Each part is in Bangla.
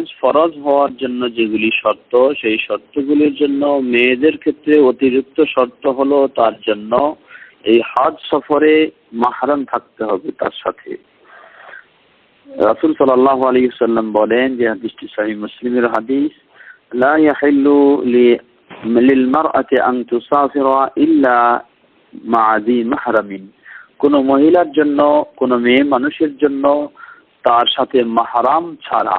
হজ ফরজ হওয়ার জন্য যেগুলি শর্ত সেই শর্তগুলির জন্য মেয়েদের ক্ষেত্রে অতিরিক্ত শর্ত হলো তার জন্য এই হজ সফরে মাহারাম থাকতে হবে তার সাথে রাসুল সাল্লাহ আলী সাল্লাম বলেন যে হাদিসটি সাহি মুসলিমের হাদিস لا يحل للمرأة أن تسافر إلا مع ذي محرم কোনো মহিলার জন্য কোনো মেয়ে মানুষের জন্য তার সাথে মাহারাম ছাড়া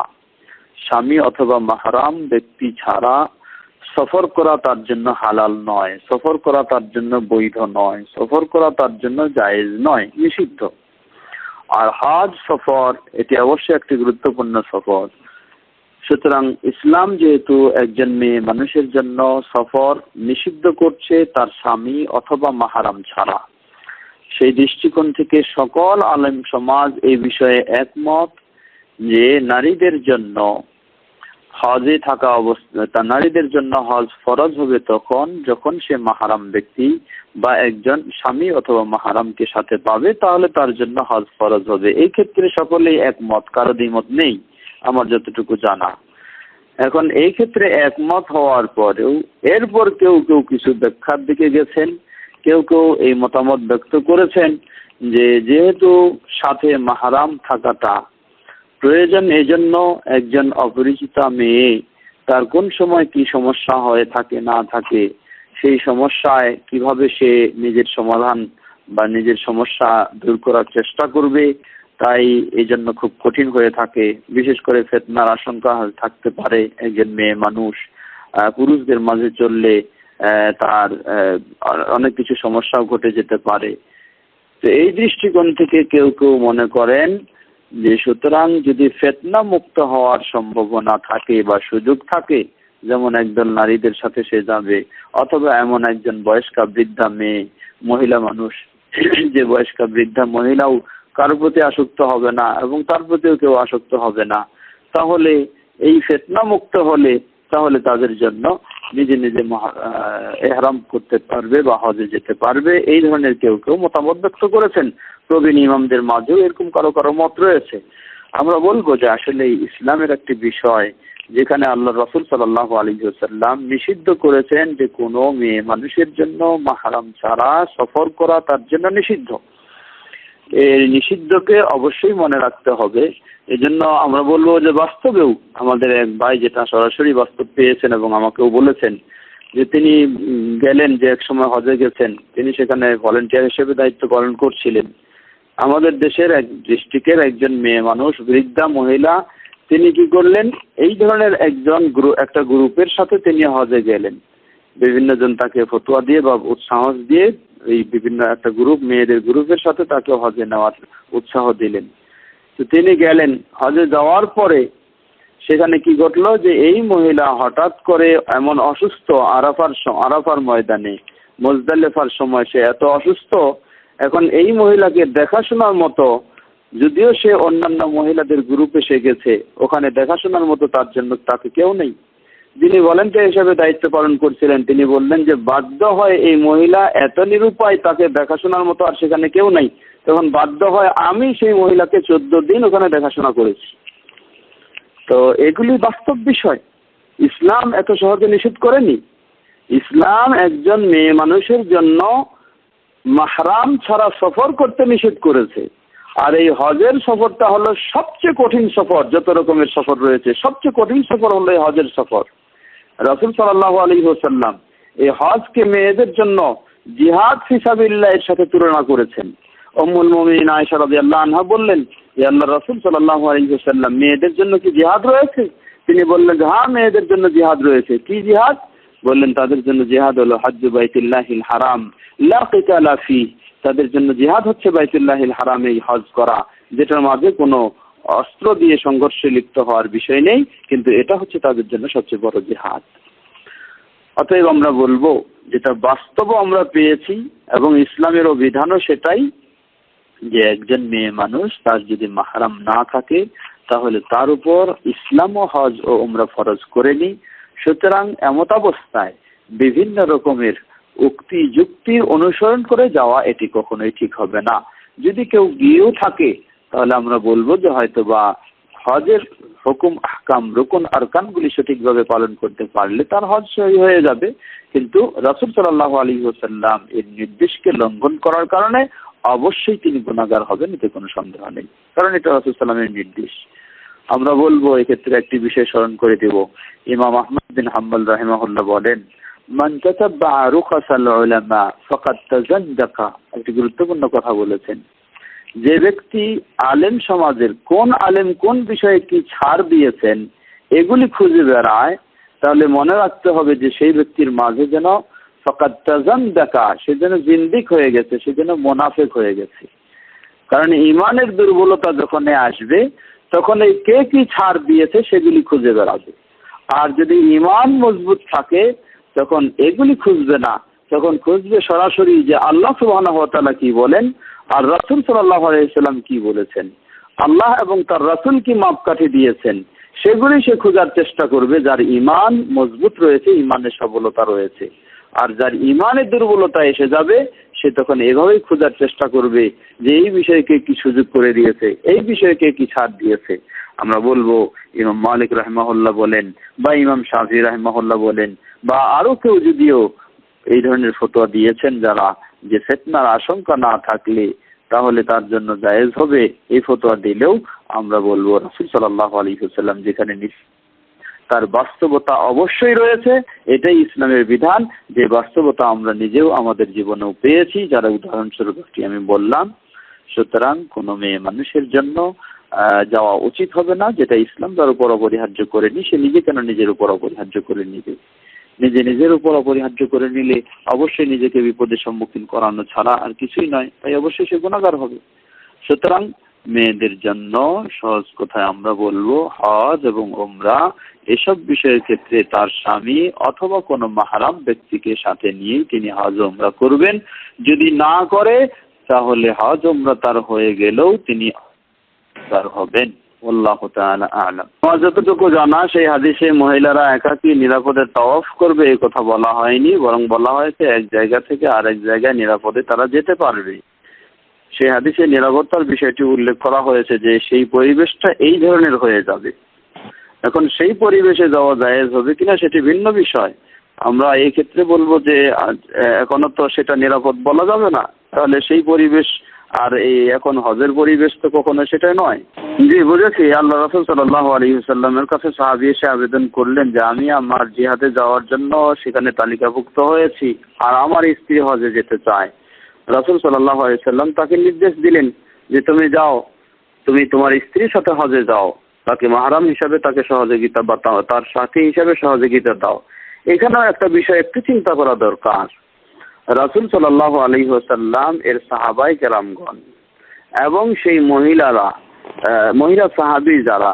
স্বামী অথবা মাহারাম ব্যক্তি ছাড়া সফর করা তার জন্য হালাল নয়, সফর করা তার জন্য বৈধ নয়, সফর করা তার জন্য জায়েজ নয়, নিষিদ্ধ। আর হাজ সফর, এটি অবশ্যই একটি গুরুত্বপূর্ণ সফর। সুতরাং ইসলাম যেহেতু একজন মেয়ে মানুষের জন্য সফর নিষিদ্ধ করছে তার স্বামী অথবা মাহারাম ছাড়া। সেই দৃষ্টিকোণ থেকে সকল আলেম সমাজ এই বিষয়ে একমত যে নারীদের জন্য হজে থাকা অবস্থা, নারীদের জন্য হজ ফরজ হবে তখন, যখন সে মাহারাম ব্যক্তি বা একজন স্বামী অথবা মাহারামকে সাথে পাবে, তাহলে তার জন্য হজ ফরজ হবে। এই ক্ষেত্রে সকলেই একমত, কারও দ্বিমত নেই, আমার যতটুকু জানা। এখন এই ক্ষেত্রে একমত হওয়ার পরেও, এরপর কেউ কেউ কিছু ব্যাখ্যার দিকে গেছেন, কেউ কেউ এই মতামত ব্যক্ত করেছেন যে, যেহেতু সাথে মাহারাম থাকাটা প্রয়োজন এই জন্য একজন অপরিচিতা মেয়ে, তার কোন সময় কি সমস্যা হয়ে থাকে, না থাকে, সেই সমস্যায় কীভাবে সে নিজের সমাধান বা নিজের সমস্যা দূর করার চেষ্টা করবে, তাই এই জন্য খুব কঠিন হয়ে থাকে। বিশেষ করে ফেতনার আশঙ্কা থাকতে পারে একজন মেয়ে মানুষ। পুরুষদের মাঝে চললে তার অনেক কিছু সমস্যাও ঘটে যেতে পারে। তো এই দৃষ্টিকোণ থেকে কেউ কেউ মনে করেন যে সুতরাং যদি ফেতনা মুক্ত হওয়ার সম্ভাবনা থাকে বা সুযোগ থাকে, যেমন একদল নারীদের সাথে সে যাবে, অথবা এমন একজন বয়স্কা বৃদ্ধা মেয়ে, মহিলা মানুষ, যে বয়স্কা বৃদ্ধা মহিলাও কারোর প্রতি আসক্ত হবে না এবং তার প্রতিও কেউ আসক্ত হবে না, তাহলে এই ফেতনা মুক্ত হলে তাহলে তাদের জন্য নিজে নিজে এহরাম করতে পারবে বা হজে যেতে পারবে। এই ধরনের কেউ কেউ মতামত ব্যক্ত করেছেন। প্রবীণ ইমামদের মাঝেও এরকম কারও কারও মত রয়েছে। আমরা বলব যে আসলে ইসলামের একটি বিষয় যেখানে আল্লাহ রসুল সাল্লাহ আলী নিষিদ্ধ করেছেন যে কোনো মেয়ে মানুষের জন্য মাহারাম ছাড়া সফর করা তার জন্য নিষিদ্ধ। নিষিদ্ধকে অবশ্যই মনে রাখতে হবে। এই জন্য আমরা বলব যে বাস্তবেও আমাদের এক ভাই যেটা সরাসরি বাস্তব পেয়েছেন এবং আমাকেও বলেছেন যে তিনি গেলেন যে এক সময় হজে গেছেন, তিনি সেখানে ভলেন্টিয়ার হিসেবে দায়িত্ব পালন করছিলেন। আমাদের দেশের এক ডিস্ট্রিক্টের একজন মেয়ে মানুষ, বৃদ্ধা মহিলা, তিনি কি করলেন? এই ধরনের একজন একটা গ্রুপের সাথে তিনি হজে গেলেন। বিভিন্ন জন তাকে ফতুয়া দিয়ে বা উৎসাহ দিয়ে এই বিভিন্ন একটা গ্রুপ মেয়েদের গ্রুপের সাথে তাকে হজে নেওয়ার উৎসাহ দিলেন। তো তিনি গেলেন। হজে যাওয়ার পরে সেখানে কি ঘটলো যে এই মহিলা হঠাৎ করে এমন অসুস্থ আরাফার আরাফার ময়দানে মোজদালেফার সময় সে এত অসুস্থ, এখন এই মহিলাকে দেখাশোনার মতো, যদিও সে অন্যান্য মহিলাদের গ্রুপে সে গেছে, ওখানে দেখাশোনার মতো তার জন্য তাকে কেউ নেই। যিনি ভলেন্টিয়ার হিসেবে দায়িত্ব পালন করছিলেন, তিনি বললেন যে, বাধ্য হয় এই মহিলা এত নিরুপায় তাকে দেখাশোনার মতো আর সেখানে কেউ নাই। তখন বাধ্য হয় আমি সেই মহিলাকে চোদ্দ দিন ওখানে দেখাশোনা করেছি। তো এগুলি বাস্তব বিষয়। ইসলাম এত সহজে নিষেধ করেনি। ইসলাম একজন মেয়ে মানুষের জন্য মাহরাম ছাড়া সফর করতে নিষেধ করেছে। আর এই হজের সফরটা হলো সবচেয়ে কঠিন সফর, যত রকমের সফর রয়েছে, সবচেয়ে কঠিন সফর হলো এই হজের সফর। রসুল সাল্লাহ আলী হোসাল্লাম এই হজকে মেয়েদের জন্য জিহাদ ফিসাবিল্লাহ এর সাথে তুলনা করেছেন। অমুল মমিন আয়সা রবি আল্লাহ আনহা বললেন যে আল্লাহ রসুল সাল্লাহ আলী হোসাল্লাম মেয়েদের জন্য কি জিহাদ রয়েছে? তিনি বললেন হ্যাঁ মেয়েদের জন্য জিহাদ রয়েছে। কি জিহাদ? বললেন, তাদের জন্য জিহাদ হলো হাজ্জু বাইতুল্লাহিল হারাম। লাফি তাদের জন্য জিহাদ হচ্ছে বাইতুল্লাহিল হারামে হজ করা, যেটার মাঝে কোনো অস্ত্র দিয়ে সংঘর্ষে লিপ্ত হওয়ার বিষয় নেই, কিন্তু এটা হচ্ছে তাদের জন্য সবচেয়ে বড় জিহাদ। অতএব আমরা বলব যেটা বাস্তব আমরা পেয়েছি এবং ইসলামেরও বিধানও সেটাই যে একজন মেয়ে মানুষ তার যদি মাহারাম না থাকে, তাহলে তার উপর ইসলাম ও হজ ও উমরা ফরজ করেনি সুতরাং এমতাবস্থায় বিভিন্ন রকমের উক্তি, যুক্তি অনুসরণ করে যাওয়া এটি কখনোই ঠিক হবে না। যদি কেউ গিয়েও থাকে তাহলে আমরা বলব যে হয়তো বা হজের হুকুম, আহকাম, রুকুন, আরকানগুলি সঠিকভাবে পালন করতে পারলে তার হজ সহি হয়ে যাবে। কিন্তু রাসুল সাল্লাহ আলী ওসাল্লাম এর নির্দেশকে লঙ্ঘন করার কারণে অবশ্যই তিনি গুণাগার হবেন, এতে কোনো সন্দেহ নেই। কারণ এটা রাসুল সাল্লামের নির্দেশ। আমরা বলব এক্ষেত্রে একটি বিষয় স্মরণ করে দেব। ইমাম আহমদ বিন হাম্বল রাহিমাহুল্লাহ বলেন, মান তাতাব্বা রুখাসাল উলামা ফাকাদ একটি গুরুত্বপূর্ণ কথা বলেছেন। যে ব্যক্তি আলেম সমাজের কোন আলেম কোন বিষয়ে কি ছাড় দিয়েছেন, এগুলি খুঁজে বেড়ায়, তাহলে মনে রাখতে হবে যে সেই ব্যক্তির মাঝে যেন ফকাত তাজান দেখা সে যেন জিন্দিক হয়ে গেছে, সে যেন মোনাফেক হয়ে গেছে। কারণ ইমানের দুর্বলতা যখন আসবে, তখন এই কে কি ছাড় দিয়েছে সেগুলি খুঁজে বেড়াবে। আর যদি ইমান মজবুত থাকে, তখন এগুলি খুঁজবে না। তখন খুঁজবে সরাসরি যে আল্লাহ সুবাহ কি বলেন আর রাসুল সাল্লাহ আলাইসাল্লাম কি বলেছেন? আল্লাহ এবং তার রাসুল কি মাপকাঠি দিয়েছেন? সেগুলি সে খোঁজার চেষ্টা করবে, যার ইমান মজবুত রয়েছে ইমানের সবলতা রয়েছে। আর যার ইমানের দুর্বলতা এসে যাবে, সে তখন এভাবেই খোঁজার চেষ্টা করবে যে এই বিষয়কে কি সুযোগ করে দিয়েছে, এই বিষয়কে কি ছাড় দিয়েছে। আমরা বলব, ইমাম মালিক রাহমাহুল্লাহ বলেন, বা ইমাম শাহি রাহমাহুল্লাহ বলেন, বা আরও কেউ যদিও এই ধরনের ফতোয়া দিয়েছেন যারা যে ফেতনার আশঙ্কা না থাকলে তাহলে তার জন্য জায়েজ হবে, এই ফতোয়া দিলেও আমরা বলব রাসুল সাল্লাহ আলী হুসাল্লাম যেখানে তার বাস্তবতা অবশ্যই রয়েছে, এটাই ইসলামের বিধান। যে বাস্তবতা আমরা নিজেও আমাদের জীবনেও পেয়েছি, যারা উদাহরণস্বরূপ একটি আমি বললাম, সুতরাং কোনো মেয়ে মানুষের জন্য যাওয়া উচিত হবে না, যেটা ইসলাম তার উপর অপরিহার্য করেনি সে নিজে কেন নিজের উপর অপরিহার্য করে নিবে? নিজে নিজের উপর অপরিহার্য করে নিলে অবশ্যই নিজেকে বিপদের সম্মুখীন করানো ছাড়া আর কিছুই নয়। তাই অবশ্যই সে গুণাগার হবে। সুতরাং মেয়েদের জন্য সহজ কথায় আমরা বলব, হজ এবং ওমরা এসব বিষয়ের ক্ষেত্রে তার স্বামী অথবা কোনো মাহারাম ব্যক্তিকে সাথে নিয়ে তিনি হজ ওমরা করবেন। যদি না করে, তাহলে হজ ওমরা তার হয়ে গেলেও তিনি তার হবেন। যতটুকু জানা, সেই হাদিসে মহিলারা একাকি নিরাপদে তওয়াফ করবে, এই কথা বলা হয়নি, বরং বলা হয়েছে এক জায়গা থেকে আরেক জায়গায় নিরাপদে তারা যেতে পারবে। সেই হাদিসে নিরাপত্তার বিষয়টি উল্লেখ করা হয়েছে যে, সেই পরিবেশটা এই ধরনের হয়ে যাবে। এখন সেই পরিবেশে যাওয়া জায়েজ হবে কিনা সেটি ভিন্ন বিষয়। আমরা এই ক্ষেত্রে বলব যে এখনও তো সেটা নিরাপদ বলা যাবে না। তাহলে সেই পরিবেশ আর এই এখন হজের পরিবেশ তো কখনো সেটা নয়। জি, বুঝেছি। আল্লাহ রসুল সাল্লাহ সাল্লামের কাছে সাহাবি এসে আবেদন করলেন যে, আমি আমার জিহাদে যাওয়ার জন্য সেখানে তালিকাভুক্ত হয়েছি আর আমার স্ত্রী হজে যেতে চায়। রসুল সাল্লাহ সাল্লাম তাকে নির্দেশ দিলেন যে, তুমি যাও, তুমি তোমার স্ত্রীর সাথে হজে যাও। তাকে মাহারাম হিসাবে তাকে সহযোগিতা বা তার সাথী হিসাবে সহযোগিতা দাও। এখানেও একটা বিষয় একটু চিন্তা করা দরকার। রাসুল সাল্লাহ আলী সাল্লাম এর সাহাবাই কেরামগণ এবং সেই মহিলারা মহিলা সাহাবি যারা,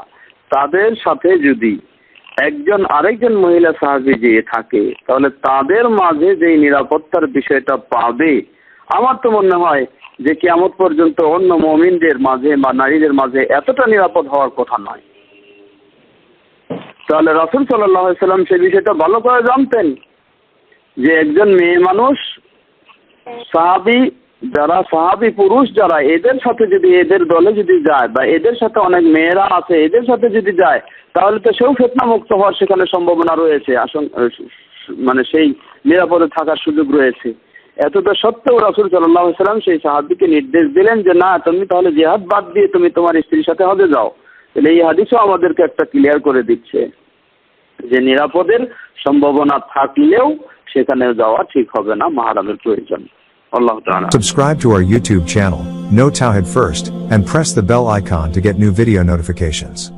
তাদের সাথে যদি একজন আরেকজন মহিলা সাহাবি যেয়ে থাকে, তাহলে তাদের মাঝে যে নিরাপত্তার বিষয়টা পাবে, আমার তো মনে হয় যে কেমন পর্যন্ত অন্য মমিনদের মাঝে বা নারীদের মাঝে এতটা নিরাপদ হওয়ার কথা নয়। তাহলে রসুল সাল্লাম সে বিষয়টা ভালো করে জানতেন যে একজন মেয়ে মানুষ সাহাবি যারা সাহাবি পুরুষ যারা, এদের সাথে যদি এদের দলে যদি যায় বা এদের সাথে অনেক মেয়েরা আছে, এদের সাথে যদি যায়, তাহলে তো সেও ফেতনা মুক্ত হওয়ার সেখানে সম্ভাবনা রয়েছে। মানে সেই নিরাপদে থাকার সুযোগ রয়েছে। এতটা সত্ত্বেও রাসুল সাল্লাম সেই সাহাবিকে নির্দেশ দিলেন যে, না, তুমি তাহলে জেহাদ বাদ দিয়ে তুমি তোমার স্ত্রীর সাথে হজে যাও। তাহলে এই হাদিসও আমাদেরকে একটা ক্লিয়ার করে দিচ্ছে যে নিরাপদের সম্ভাবনা থাকলেও সেখানে যাওয়া ঠিক হবে না, মাহারামের প্রয়োজন। Allah Ta'ala. Subscribe to our YouTube channel, No Tawhid First, and press the bell icon to get new video notifications.